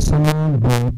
ਸਮਾਨ ਵੀ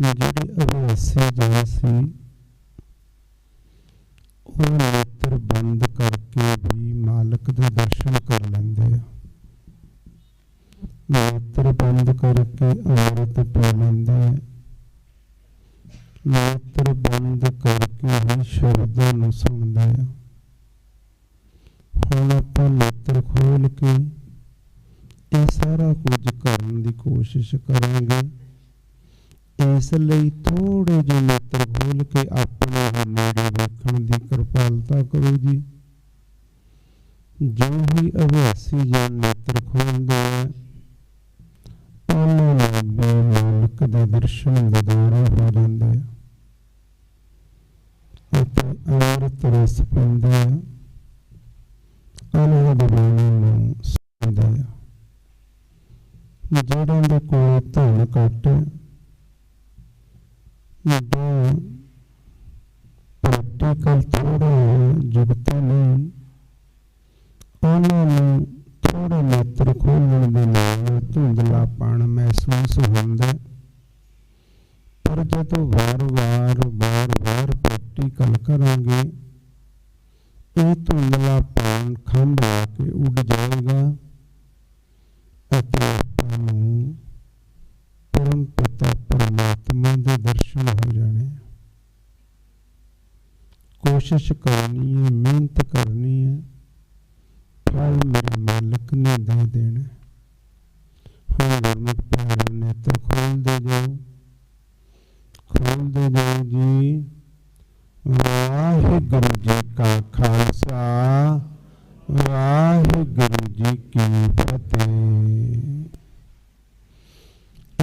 ਜਿਹੜੇ ਅਭਿਆਸੀ ਜਨ ਸੀ ਉਹ ਨੇਤਰ ਬੰਦ ਕਰਕੇ ਵੀ ਮਾਲਕ ਦੇ ਦਰਸ਼ਨ ਕਰ ਲੈਂਦੇ ਆ। ਨੇਤਰ ਬੰਦ ਕਰਕੇ ਅੰਮ੍ਰਿਤ ਪੀ ਲੈਂਦੇ ਆ ਨੇਤਰ ਬੰਦ ਕਰਕੇ ਹੀ। ਸ਼ਬਦਾਂ ਨੂੰ ਸੁਣਦੇ ਆ ਹੁਣ ਆਪਾਂ ਨੇਤਰ ਖੋਲ ਕੇ ਇਹ ਸਾਰਾ ਕੁਝ ਕਰਨ ਦੀ ਕੋਸ਼ਿਸ਼ ਅੰਮ੍ਰਿਤ ਰਸ ਪੀਂਦੇ ਆ ਅਨਹਦ ਬਾਣੀ ਨੂੰ ਸੁਣਦੇ ਆ ਦੇ ਕੋਲ ਧਨ ਘੱਟ ਫਲ ਮੇਰੇ ਮਾਲਕ ਨੇ ਦੇ ਦੇਣਾ। ਹੁਣ ਗੁਰਮੁਖ ਪਿਆਰੇ ਨੇਤਰ ਖੋਲਦੇ ਜਾਓ। ਖੋਲਦੇ ਜਾਓ ਜੀ। ਵਾਹਿਗੁਰੂ ਜੀ ਕਾ ਖਾਲਸਾ, ਵਾਹਿਗੁਰੂ ਜੀ ਕੀ ਫਤਿਹ।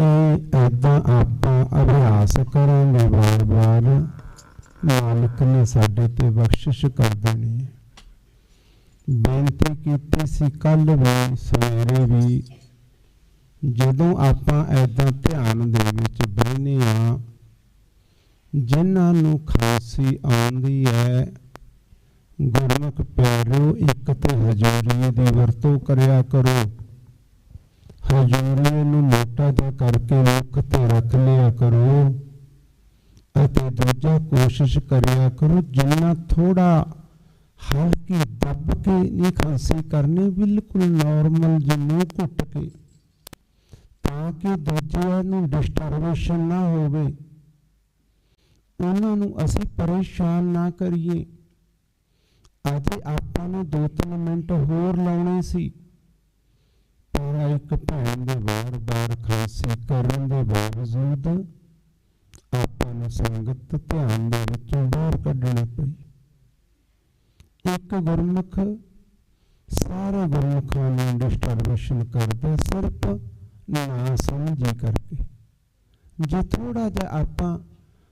ਇਹ ਏਦਾਂ ਆਪਾਂ ਅਭਿਆਸ ਕਰਾਂਗੇ ਵਾਰ-ਵਾਰ। ਮਾਲਕ ਨੇ ਸਾਡੇ ਤੇ ਬਖਸ਼ਿਸ਼ ਕਰ ਦੇਣੀ। ਹੈ ਬੇਨਤੀ ਕੀਤੀ ਸੀ ਕੱਲ ਵੀ, ਸਵੇਰੇ ਵੀ, ਜਦੋਂ ਆਪਾਂ ਐਦਾਂ ਧਿਆਨ ਦੇ ਵਿੱਚ ਬਹਿਨੇ ਆ ਜਿਨ੍ਹਾਂ ਨੂੰ ਖਾਂਸੀ ਆਉਂਦੀ ਹੈ, ਗੁਰਮੁਖ ਪਿਆਰਿਓ, ਇੱਕ ਤੇ ਹਜ਼ੂਰੀਏ ਦੀ ਵਰਤੋਂ ਕਰਿਆ ਕਰੋ। ਹਜ਼ੂਰੀਏ ਨੂੰ ਮੋਟਾ ਜਿਹਾ ਕਰਕੇ ਮੁੱਖ ਤੇ ਰੱਖ ਲਿਆ ਕਰੋ ਅਤੇ ਦੂਜਾ ਕੋਸ਼ਿਸ਼ ਕਰਿਆ ਕਰੋ, ਜਿੰਨਾ ਥੋੜਾ ਹਲਕੀ ਦੱਬ ਕੇ ਨਹੀਂ ਖਾਂਸੀ ਕਰਨੀ ਬਿਲਕੁਲ ਨਾਰਮਲ ਜਿਹੀ ਘੁੱਟ ਕੇ। ਤਾਂ ਕਿ ਦੂਜਿਆਂ ਨੂੰ ਡਿਸਟਰਬੇਸ਼ਨ ਨਾ ਹੋਵੇ। ਉਹਨਾਂ ਨੂੰ ਅਸੀਂ ਪਰੇਸ਼ਾਨ ਨਾ ਕਰੀਏ। ਅਜੇ ਆਪਾਂ ਨੇ 2-3 ਮਿੰਟ ਹੋਰ ਲਾਉਣੇ ਸੀ। ਪਰ ਇੱਕ ਭੈਣ ਦੇ ਵਾਰ-ਵਾਰ ਖਾਂਸੀ ਕਰਨ ਦੇ ਬਾਵਜੂਦ ਆਪਾਂ ਨੂੰ ਸੰਗਤ ਧਿਆਨ ਦੇ ਵਿੱਚੋਂ ਬਾਹਰ ਕੱਢਣੀ ਪਈ। ਇੱਕ ਗੁਰਮੁਖ, ਸਾਰੇ ਗੁਰਮੁਖਾਂ ਨੂੰ ਡਿਸਟਰਬੇਸ਼ਨ ਕਰਦਾ, ਸਿਰਫ ਨਾ ਸਮਝੀ ਕਰਕੇ। ਜੇ ਥੋੜਾ ਜਿਹਾ ਆਪਾਂ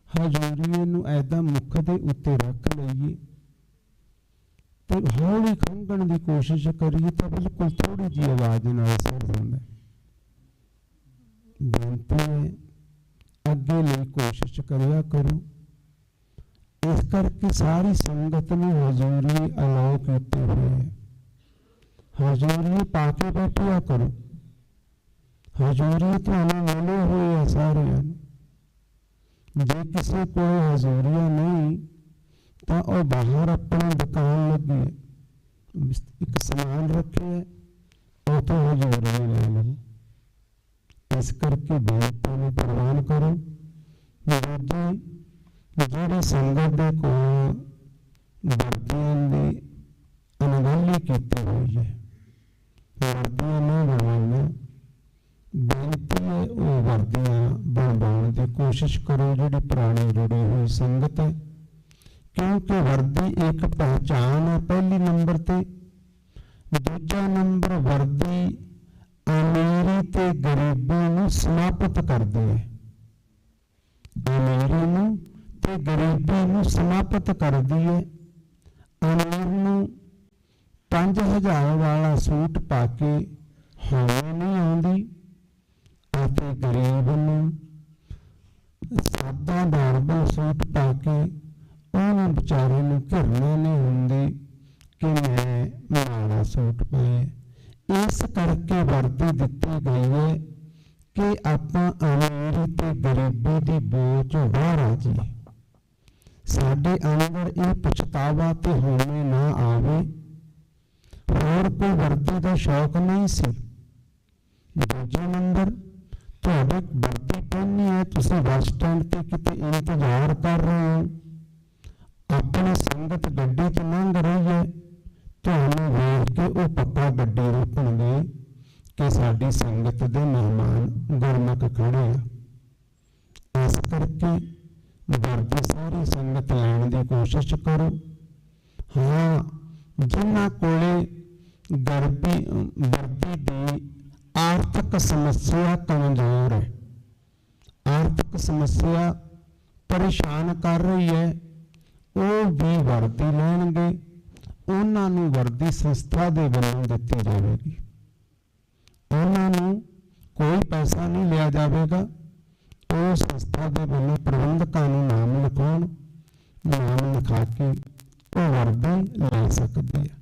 ਹਜ਼ੂਰੀਏ ਨੂੰ ਐਦਾਂ ਮੁੱਖ ਦੇ ਉੱਤੇ ਰੱਖ ਲਈਏ, ਤੇ ਹੌਲੀ ਖੰਗਣ ਦੀ ਕੋਸ਼ਿਸ਼ ਕਰੀਏ, ਤਾਂ ਬਿਲਕੁਲ ਥੋੜੀ ਜਿਹੀ ਆਵਾਜ਼ ਨਾਲ ਸਰ ਜਾਂਦਾ ਬੇਨਤੀ ਹੈ, ਅੱਗੇ ਲਈ ਕੋਸ਼ਿਸ਼ ਕਰਿਆ ਕਰੋ। ਇਸ ਕਰਕੇ ਸਾਰੀ ਸੰਗਤ ਨੂੰ ਹਜ਼ੂਰੀ ਅਲਾਉ ਕੀਤੇ ਹੋਏ ਹਜ਼ੂਰੀ ਪਾ ਕੇ ਬੈਠਿਆ ਕਰੋ ਹਜ਼ੂਰੀ ਤੁਹਾਨੂੰ ਮਿਲੇ ਹੋਏ ਆ ਸਾਰਿਆਂ ਨੂੰ ਜੇ ਕਿਸੇ ਕੋਲ ਹਜ਼ੂਰੀਆ ਨਹੀਂ ਤਾਂ ਉਹ ਬਾਹਰ ਆਪਣੀ ਦੁਕਾਨ ਲੱਗੀ ਇੱਕ ਸਮਾਨ ਰੱਖੇ ਉਹ ਤੋਂ ਹਜ਼ੂਰੀਆ ਲੈ ਲਓ ਇਸ ਕਰਕੇ ਬੇਨਤੀ ਨੂੰ ਪ੍ਰਵਾਨ ਕਰੋ ਦੂਜੀ ਜਿਹੜੀ ਸੰਗਤ ਦੇ ਕੋਲ ਵਰਦੀਆਂ ਦੀ ਅਣਗਹਿਲੀ ਕੀਤੀ ਹੋਈ ਹੈ, ਵਰਦੀਆਂ ਨਾ ਬਣਾਉਣਾ, ਬੇਨਤੀ ਹੈ ਉਹ ਵਰਦੀਆਂ ਬਣਵਾਉਣ ਦੀ ਕੋਸ਼ਿਸ਼ ਕਰੋ, ਜਿਹੜੀ ਪੁਰਾਣੀ ਜੁੜੀ ਹੋਈ ਸੰਗਤ ਹੈ। ਕਿਉਂਕਿ ਵਰਦੀ ਇੱਕ ਪਹਿਚਾਨ ਹੈ ਪਹਿਲੀ ਨੰਬਰ ਤੇ। ਦੂਜਾ ਨੰਬਰ ਵਰਦੀ ਅਮੀਰੀ ਤੇ ਗਰੀਬੀ ਨੂੰ ਸਮਾਪਤ ਕਰਦੀ ਹੈ। ਅਮੀਰੀ ਨੂੰ ਤੇ ਗਰੀਬੀ ਨੂੰ ਸਮਾਪਤ ਕਰਦੀ ਹੈ ਅਮੀਰ ਨੂੰ 5000 ਵਾਲਾ ਸੂਟ ਪਾ ਕੇ ਹੋਵੇ ਨਹੀਂ ਆਉਂਦੀ ਅਤੇ ਗਰੀਬ ਨੂੰ ਸਾਦਾ ਨਾਰਮਲ ਸੂਟ ਪਾ ਕੇ ਉਹਨਾਂ ਵਿਚਾਰੇ ਨੂੰ ਘਿਰਨਾ ਨਹੀਂ ਹੁੰਦੀ ਕਿ ਮੈਂ ਮਾੜਾ ਸੂਟ ਪਾਇਆ। ਇਸ ਕਰਕੇ ਵਰਦੀ ਦਿੱਤੀ ਗਈ ਹੈ ਕਿ ਆਪਾਂ ਅਮੀਰ ਤੇ ਗਰੀਬੀ ਦੀ ਬੋਝ ਬਾਹਰ ਆ ਜਾਈਏ ਸਾਡੇ ਅੰਦਰ ਇਹ ਪਛਤਾਵਾ ਤੇ ਹੋਣੇ ਨਾ ਆਵੇ। ਹੋਰ ਕੋਈ ਵਰਦੀ ਦਾ ਸ਼ੌਕ ਨਹੀਂ ਸੀ। ਦੂਜੇ ਨੰਬਰ, ਤੁਹਾਡੇ ਵਰਦੀ ਪਹਿਨੀ ਹੈ, ਤੁਸੀਂ ਬੱਸ ਸਟੈਂਡ ਤੇ ਕਿਤੇ ਇੰਤਜ਼ਾਰ ਕਰ ਰਹੇ ਹੋ। ਆਪਣੀ ਸੰਗਤ ਗੱਡੀ 'ਚ ਲੰਘ ਰਹੀ ਹੈ। ਤੁਹਾਨੂੰ ਵੇਖ ਕੇ ਉਹ ਪੱਕਾ ਗੱਡੀ ਰੋਕਣਗੇ ਕਿ ਸਾਡੀ ਸੰਗਤ ਦੇ ਮਹਿਮਾਨ ਗੁਰਮੁਖ ਖੜੇ ਆ। ਇਸ ਕਰਕੇ ਵਰਦੀ ਸਾਰੀ ਸੰਗਤ ਲੈਣ ਦੀ ਕੋਸ਼ਿਸ਼ ਕਰੋ। ਹਾਂ, ਜਿਨ੍ਹਾਂ ਕੋਲੇ ਗਰਬੀ, ਵਰਦੀ ਦੀ ਆਰਥਿਕ ਸਮੱਸਿਆ ਕਮਜ਼ੋਰ ਹੈ, ਆਰਥਿਕ ਸਮੱਸਿਆ ਪਰੇਸ਼ਾਨ ਕਰ ਰਹੀ ਹੈ, ਉਹ ਵੀ ਵਰਦੀ ਲੈਣਗੇ। ਉਹਨਾਂ ਨੂੰ ਵਰਦੀ ਸੰਸਥਾ ਦੇ ਵੱਲੋਂ ਦਿੱਤੀ ਜਾਵੇਗੀ। ਉਹਨਾਂ ਨੂੰ ਕੋਈ ਪੈਸਾ ਨਹੀਂ ਲਿਆ ਜਾਵੇਗਾ। ਉਹ ਸੰਸਥਾ ਦੇ ਵੱਲੋਂ ਪ੍ਰਬੰਧਕਾਂ ਨੂੰ ਨਾਮ ਲਿਖਾਉਣ, ਨਾਮ ਲਿਖਾ ਕੇ ਉਹ ਵਰਦੀ ਲੈ ਸਕਦੇ ਆ।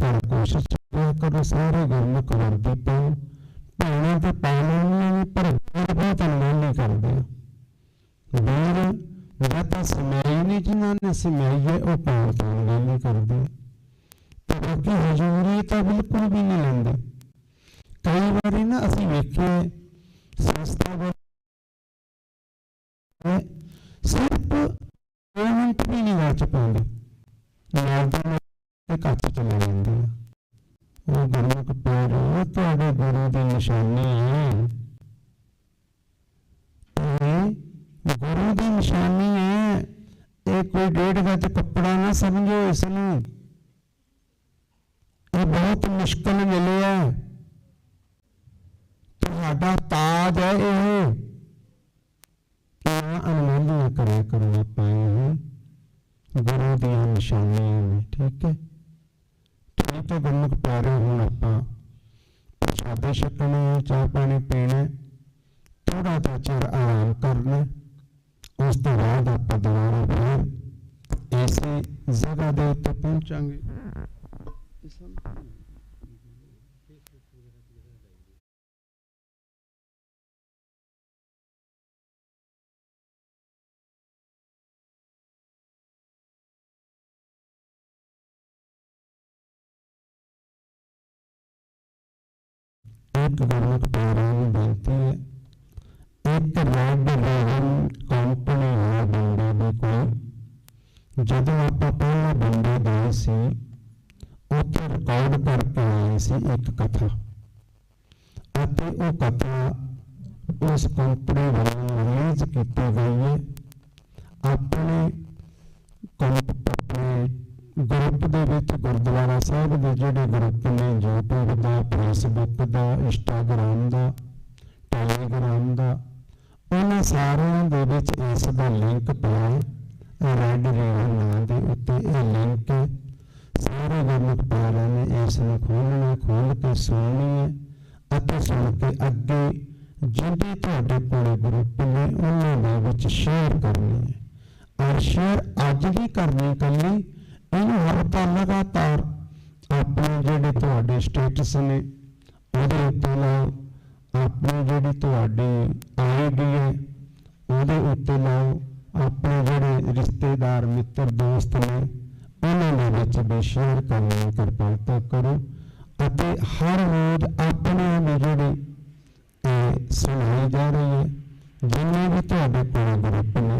ਪਰ ਕੋਸ਼ਿਸ਼ ਇਹ ਕਰੋ ਸਾਰੇ ਗੁਰਮੁਖ ਵਰਦੀ ਪਾਓ ਭੈਣਾਂ ਤੇ ਪਾਉਣਾ ਨਹੀਂ ਪਰ ਵੀਰ ਬਹੁਤ ਅਣਗੌਲੀ ਕਰਦੇ ਵੀਰ ਜਾਂ ਤਾਂ ਸਮਾਈ ਨਹੀਂ ਜਿਨ੍ਹਾਂ ਨੇ ਸਮਾਈ ਹੈ, ਉਹ ਪਾਉਣ ਤੋਂ ਅਣਗੌਲੀ ਕਰਦੇ। ਆ ਬਾਕੀ ਹਜ਼ੂਰੀ ਤਾਂ ਬਿਲਕੁਲ ਵੀ ਨਹੀਂ ਲੈਂਦੇ। ਕਈ ਵਾਰੀ ਨਾ ਅਸੀਂ ਵੇਖਿਆ ਸੰਸਥਾ ਵੱਲੋਂ ਸਿਰਫ ਪੇਮੈਂਟ ਵੀ ਨਹੀਂ ਵਾਚ ਪਾਉਂਦੇ ਨਾਲ ਦੀ ਤੇ ਕੱਚ ਚਲੇ ਜਾਂਦੇ ਆ। ਉਹ ਗੁਰਮੁਖ ਪਿਆਰੋ ਤੁਹਾਡੇ ਗੁਰੂ ਦੀ ਨਿਸ਼ਾਨੀ ਹੈ? ਇਹ ਗੁਰੂ ਦੀ ਨਿਸ਼ਾਨੀ ਹੈ। ਇਹ ਕੋਈ ਡੇਢ ਗੱਜ ਕੱਪੜਾ ਨਾ ਸਮਝੋ ਇਸ ਨੂੰ। ਇਹ ਬਹੁਤ ਮੁਸ਼ਕਲ ਮਿਲਿਆ। ਤੁਹਾਡਾ ਤਾਜ ਹੈ ਇਹ। ਨਾ ਅਨਮੋਲ ਕਰਿਆ ਕਰੋ ਆਪਾਂ ਇਹ ਗੁਰੂ ਦੀਆਂ ਨਿਸ਼ਾਨੀਆਂ ਨੇ ਠੀਕ ਹੈ ਠੀਕ ਹੈ ਗੁਰਮੁਖ ਪਿਆਰੇ ਹੁਣ ਆਪਾਂ ਪ੍ਰਸ਼ਾਦੇ ਛਕਣੇ ਆ, ਚਾਹ ਪਾਣੀ ਪੀਣਾ ਥੋੜਾ ਜਿਹਾ ਚਿਰ ਆਰਾਮ ਕਰਨਾ ਉਸ ਤੋਂ ਬਾਅਦ ਆਪਾਂ ਦੁਬਾਰਾ ਫਿਰ ਇਸੇ ਜਗ੍ਹਾ ਦੇ ਉੱਤੇ ਪਹੁੰਚਾਂਗੇ ਇੱਕ ਗੁਰਮੁਖ ਪਿਆਰਿਆਂ ਨੂੰ ਬੇਨਤੀ ਹੈ ਇੱਕ ਰੈਡ ਰੇਵਨ ਕੰਪਨੀ ਹੈ ਬੰਦੇ ਦੀ ਕੋਈ ਜਦੋਂ ਆਪਾਂ ਪਹਿਲਾ ਬੰਦੇ ਗਏ ਸੀ ਉੱਥੇ ਰਿਕਾਰਡ ਕਰਕੇ ਆਏ ਸੀ ਇੱਕ ਕਥਾ ਅਤੇ ਉਹ ਕਥਾ ਉਸ ਕੰਪਨੀ ਵੱਲੋਂ ਰਿਲੀਜ਼ ਕੀਤੀ ਗਈ ਹੈ ਆਪਣੇ ਕੰਪ ਆਪਣੇ ਗਰੁੱਪ ਦੇ ਵਿੱਚ ਗੁਰਦੁਆਰਾ ਸਾਹਿਬ ਦੇ ਜਿਹੜੇ ਗਰੁੱਪ ਨੇ YouTube ਦਾ Facebook ਸ਼ੇਅਰ ਕਰਨ ਦੀ ਕਿਰਪਾਲਤਾ ਕਰੋ ਅਤੇ ਹਰ ਰੋਜ਼ ਆਪਣੇ ਵੀ ਜਿਹੜੇ ਇਹ ਸੁਣਾਈ ਜਾ ਰਹੀ ਹੈ ਜਿੰਨੇ ਵੀ ਤੁਹਾਡੇ ਕੋਲ ਗਰੁੱਪ ਨੇ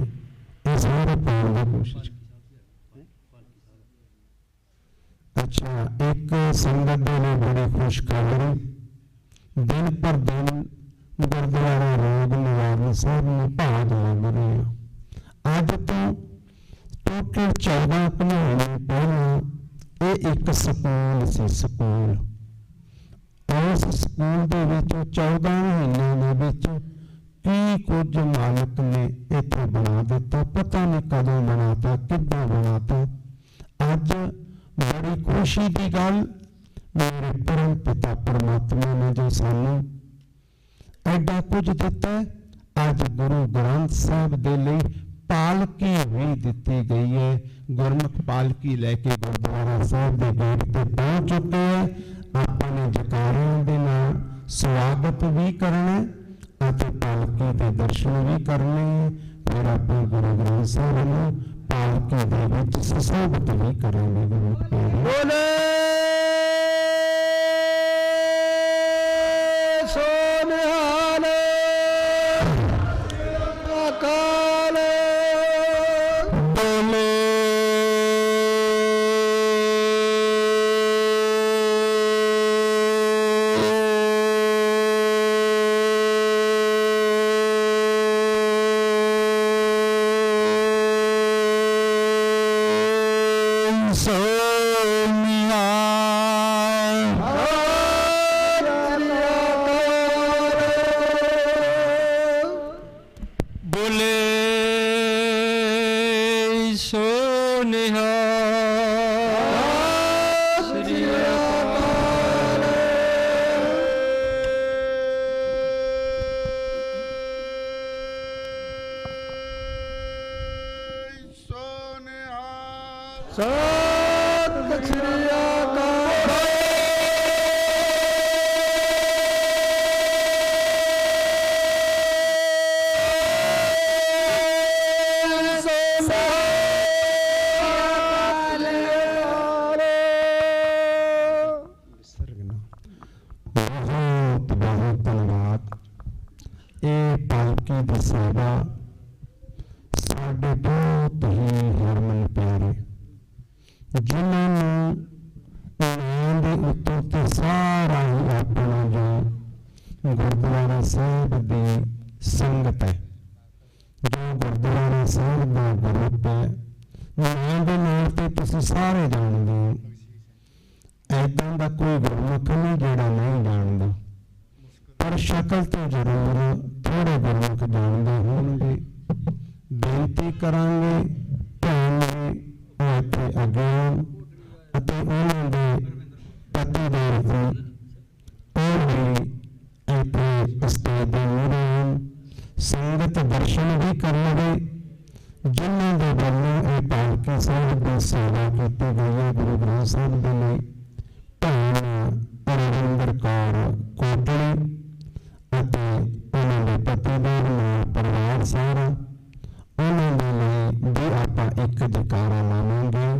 ਇਹ ਸਾਰੇ ਪਾਉਣ ਦੀ ਕੋਸ਼ਿਸ਼ ਅੱਛਾ ਇੱਕ ਸੰਗਤ ਦੇ ਲਈ ਬੜੀ ਖੁਸ਼ਖਬਰੀ ਦਿਨ ਪਰ ਦਿਨ ਗੁਰਦੁਆਰਾ ਰੋਗ ਨਿਵਾਰਨ ਸਾਹਿਬ ਨੂੰ ਭਾਗ ਲੱਗ ਰਹੇ ਆ ਅੱਜ ਤੋਂ ਟੋਟਲ 14 ਕੁ ਮਹੀਨੇ ਪਹਿਲਾਂ ਇਹ ਇੱਕ ਸਕੂਲ ਸੀ ਸਕੂਲ। ਉਸ ਸਕੂਲ ਦੇ ਵਿੱਚ 14 ਮਹੀਨਿਆਂ ਦੇ ਵਿੱਚ ਕੀ ਕੁਝ ਮਾਲਕ ਨੇ ਇੱਥੇ ਬਣਾ ਦਿੱਤਾ ਪਤਾ ਨਹੀਂ ਕਦੋਂ ਬਣਾਤਾ ਕਿੱਦਾਂ ਬਣਾਤਾ। ਅੱਜ ਬੜੀ ਖੁਸ਼ੀ ਦੀ ਗੱਲ ਮੇਰੇ ਪਰਮ ਪਿਤਾ ਪਰਮਾਤਮਾ ਨੇ ਜੋ ਸਾਨੂੰ ਐਡਾ ਕੁਝ ਦਿੱਤਾ ਹੈ, ਅੱਜ ਗੁਰੂ ਗ੍ਰੰਥ ਸਾਹਿਬ ਦੇ ਲਈ ਪਾਲਕੀ ਵੀ ਦਿੱਤੀ ਗਈ ਹੈ। ਗੁਰਮੁਖ ਪਾਲਕੀ ਲੈ ਕੇ ਗੁਰਦੁਆਰਾ ਸਾਹਿਬ ਦੇ ਗੇਟ ਤੇ ਪਹੁੰਚ ਚੁੱਕੇ ਹੈ ਆਪਾਂ ਨੇ ਜਕਾਰਿਆਂ ਦੇ ਨਾਲ ਸਵਾਗਤ ਵੀ ਕਰਨਾ ਅਤੇ ਪਾਲਕੀ ਦੇ ਦਰਸ਼ਨ ਵੀ ਕਰਨੇ ਹੈ ਫਿਰ ਆਪਾਂ ਗੁਰੂ ਗ੍ਰੰਥ ਸਾਹਿਬ ਨੂੰ ਪਾਲਕੀ ਦੇ ਵਿੱਚ ਸੁਸ਼ੋਭਿਤ ਵੀ ਕਰਾਂਗੇ ਗੁਰੂ ਪਿਆਰੇ ਬੋਲੇ! so ਉਹ ਵੀ ਇੱਥੇ ਸਟੇਜ ਦੇ ਮੂਹਰੇ ਹਨ। ਸੰਗਤ ਦਰਸ਼ਨ ਵੀ ਕਰਨਗੇ ਜਿਨ੍ਹਾਂ ਦੇ ਵੱਲੋਂ ਇਹ ਪਾਲਕੀ ਸਾਹਿਬ ਦੀ ਸੇਵਾ ਕੀਤੀ ਗਈ ਹੈ ਗੁਰੂ ਗ੍ਰੰਥ ਸਾਹਿਬ ਦੇ ਲਈ ਭੈਣ ਰਵਿੰਦਰ ਕੌਰ ਕੋਟਲੀ ਅਤੇ ਉਹਨਾਂ ਦੇ ਪਤੀ ਦੇ ਨਾਲ ਪਰਿਵਾਰ ਸਾਰਾ ਉਹਨਾਂ ਦੇ ਲਈ ਵੀ ਆਪਾਂ Ikut negara Lamang, gue.